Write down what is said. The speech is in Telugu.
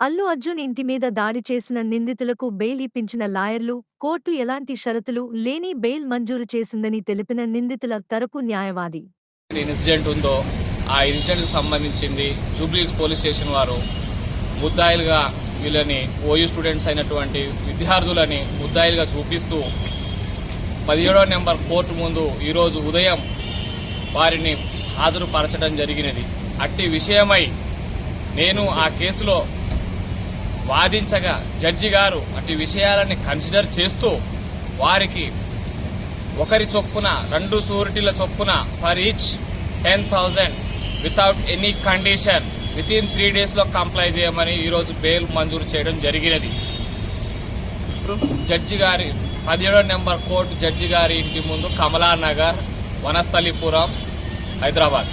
అల్లు అర్జున్ ఇంటి మీద దాడి చేసిన నిందితులకు బెయిల్ ఇప్పించిన లాయర్లు కోర్టు ఎలాంటి షరతులు లేని బెయిల్ మంజూరు చేసిందని తెలిపిన నిందితుల తరపు న్యాయవాది. ఇన్సిడెంట్ ఉందో ఆ ఇన్సిడెంట్కి సంబంధించింది జూబ్లీస్ పోలీస్ స్టేషన్ వారు ముద్దాయిలుగా వీళ్ళని ఓయూ స్టూడెంట్స్ అయినటువంటి విద్యార్థులని ముద్దాయిలుగా చూపిస్తూ పదిహేడో నెంబర్ కోర్టు ముందు ఈరోజు ఉదయం వారిని హాజరుపరచడం జరిగినది. అట్టి విషయమై నేను ఆ కేసులో వాదించగా జడ్జి గారు అటు విషయాలని కన్సిడర్ చేస్తూ వారికి ఒకరి చొప్పున రెండు సూరిటీల చొప్పున for each ten thousand without any condition with in three డేస్లో కంప్లై చేయమని ఈరోజు బెయిల్ మంజూరు చేయడం జరిగినది. జడ్జి గారి పదిహేడో నెంబర్ కోర్టు జడ్జి గారి ఇంటి ముందు కమలానగర్ వనస్థలిపురం హైదరాబాద్.